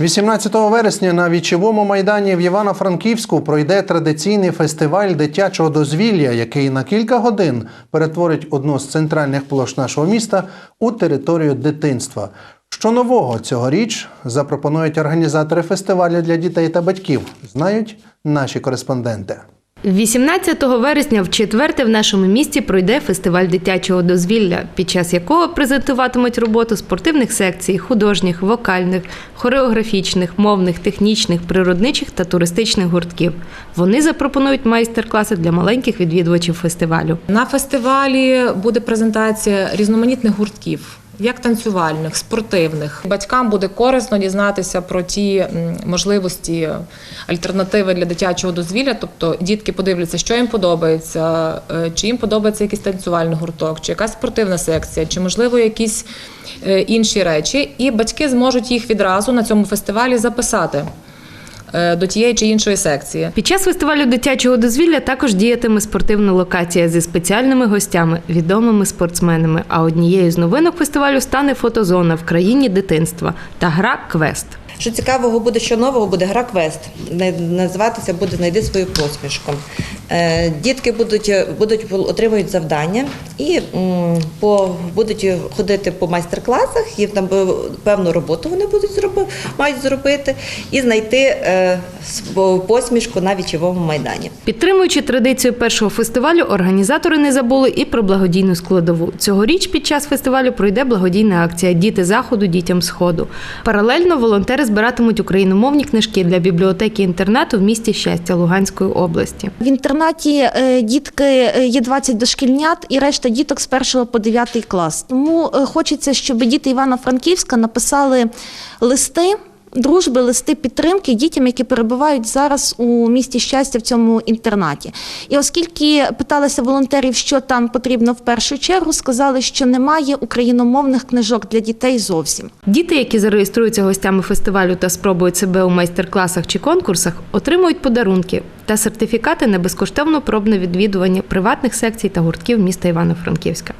18 вересня на вічовому майдані в Івано-Франківську пройде традиційний фестиваль дитячого дозвілля, який на кілька годин перетворить одну з центральних площ нашого міста у територію дитинства. Що нового цьогоріч запропонують організатори фестивалю для дітей та батьків, знають наші кореспонденти. 18 вересня в четверте в нашому місті пройде фестиваль дитячого дозвілля, під час якого презентуватимуть роботу спортивних секцій, художніх, вокальних, хореографічних, мовних, технічних, природничих та туристичних гуртків. Вони запропонують майстер-класи для маленьких відвідувачів фестивалю. На фестивалі буде презентація різноманітних гуртків. Як танцювальних, спортивних батькам буде корисно дізнатися про ті можливості альтернативи для дитячого дозвілля. Тобто дітки подивляться, що їм подобається, е, чи їм подобається якийсь танцювальний гурток, чи якась спортивна секція, чи можливо якісь е, інші речі. І батьки зможуть їх відразу на цьому фестивалі записати до тієї чи іншої секції. Під час фестивалю дитячого дозвілля також діятиме спортивна локація зі спеціальними гостями, відомими спортсменами. А однією з новинок фестивалю стане фотозона в країні дитинства та гра Квест. Що цікавого буде, що нового буде гра квест. Не- Називатися буде Знайди свою посмішку. Е, Дітки будуть, будуть отримують завдання і по, будуть ходити по майстер-класах, і там е, певну роботу вони будуть зроби, мають зробити і знайти е, посмішку на вічовому майдані. Підтримуючи традицію першого фестивалю, організатори не забули і про благодійну складову. Цьогоріч під час фестивалю пройде благодійна акція Діти заходу дітям сходу. Паралельно волонтери збиратимуть україномовні книжки для бібліотеки інтернату в місті щастя Луганської області. В інтернаті е, дітки е, є 20 дошкільнят і решта діток з 1 по 9 клас. Тому е, хочеться, щоб діти Івано-Франківська написали листи. Дружби, листи підтримки дітям, які перебувають зараз у місті щастя в цьому інтернаті. І оскільки питалися волонтерів, що там потрібно в першу чергу, сказали, що немає україномовних книжок для дітей зовсім. Діти, які зареєструються гостями фестивалю та спробують себе у майстер-класах чи конкурсах, отримують подарунки та сертифікати на безкоштовне пробне відвідування приватних секцій та гуртків міста Івано-Франківська.